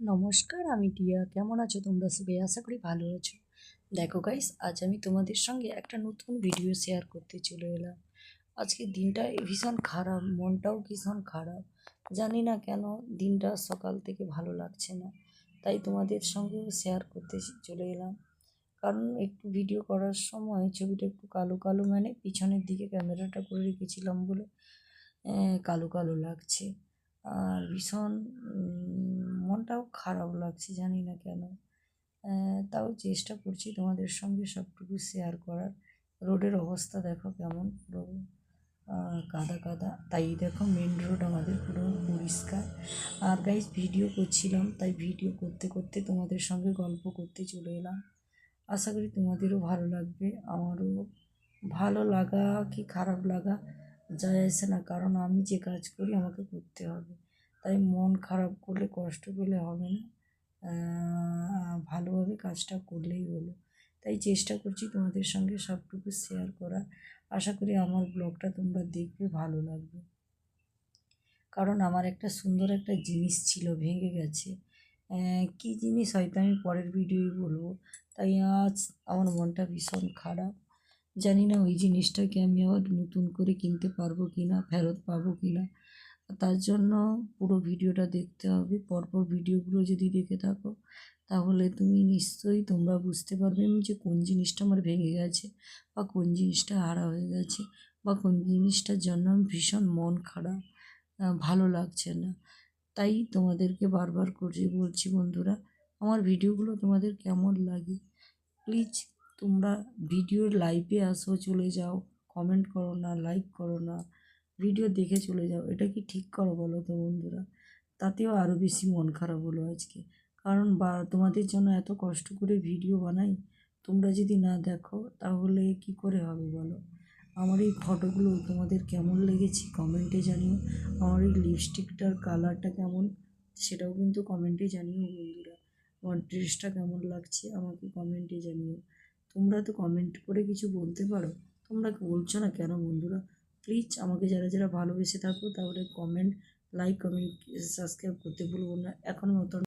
নমস্কার, আমি টিয়া। কেমন আছো তোমরা সবাই? আশা করি ভালো আছো। দেখো গাইস আজ আমি তোমাদের সঙ্গে একটা নতুন ভিডিও শেয়ার করতে চলে এলাম। আজকে দিনটা ভীষণ খারাপ, মনটাও ভীষণ খারাপ। জানি না কেন দিনটা সকাল থেকে ভালো লাগছে না, তাই তোমাদের সঙ্গেও শেয়ার করতে চলে এলাম। কারণ একটু ভিডিও করার সময় ছবিটা একটু কালো কালো মানে পিছনের দিকে ক্যামেরাটা করে রেখেছিলাম বলে কালো কালো লাগছে। আর ভীষণ মনটাও খারাপ লাগছে, জানি না কেন। তাও চেষ্টা করছি তোমাদের সঙ্গে সবটুকু শেয়ার করার। রোডের অবস্থা দেখো কেমন পুরো কাদা কাদা। তাই দেখো মেন রোড আমাদের পুরো পরিষ্কার। আর গাইজ ভিডিও করছিলাম, তাই ভিডিও করতে করতে তোমাদের সঙ্গে গল্প করতে চলে এলাম। আশা করি তোমাদেরও ভালো লাগবে। আমারও ভালো লাগা কি খারাপ লাগা, যায় আসে না। কারণ আমি যে কাজ করি আমাকে করতে হবে। তাই মন খারাপ করলে, কষ্ট পেলে হবে না। ভালোভাবে কাজটা করলেই হলো। তাই চেষ্টা করছি তোমাদের সঙ্গে সবটুকু শেয়ার করার। আশা করি আমার ব্লগটা তোমরা দেখবে, ভালো লাগবে। কারণ আমার একটা সুন্দর একটা জিনিস ছিল, ভেঙে গেছে। কী জিনিস হয়তো আমি পরের ভিডিওই বলব। তাই আজ আমার মনটা ভীষণ খারাপ। জানি না ওই জিনিসটাকে আমি আবার নতুন করে কিনতে পারব কি না ফেরত পাবো কি না তার জন্য পুরো ভিডিওটা দেখতে হবে। পরপর ভিডিওগুলো যদি দেখে থাকো, তাহলে তুমি নিশ্চয়ই তোমরা বুঝতে পারবে আমি যে কোন জিনিসটা আমার ভেঙে গেছে বা কোন জিনিসটা হারা হয়ে গেছে বা কোন জিনিসটার জন্য আমি ভীষণ মন খারাপ ভালো লাগছে না। তাই তোমাদেরকে বারবার করে বলছি বন্ধুরা, আমার ভিডিওগুলো তোমাদের কেমন লাগে? প্লিজ তোমরা ভিডিওর লাইভে আসো, চলে যাও কমেন্ট করো না লাইক করো না। ভিডিও দেখে চলে যাও। এটা কি ঠিক করো বলো তো বন্ধুরা? তাতেও আরও বেশি মন খারাপ হলো আজকে। কারণ বা, তোমাদের জন্য এত কষ্ট করে ভিডিও বানাই, তোমরা যদি না দেখো, তাহলে কি করে হবে বলো? আমার এই ফটোগুলো তোমাদের কেমন লেগেছে কমেন্টে জানিও। আমার এই লিপস্টিকটার কালারটা কেমন, সেটাও কিন্তু কমেন্টে জানিও বন্ধুরা। আমার ড্রেসটা কেমন লাগছে, আমাকে কমেন্টে জানিও। তোমরা তো কমেন্ট করে কিছু বলতে পারো। তোমরা বলছো না কেন বন্ধুরা? প্লিজ আমাকে যারা যারা ভালোবেসে থাকো, তাহলে কমেন্ট লাইক কমেন্ট সাবস্ক্রাইব করতে ভুলবো না। এখন মতন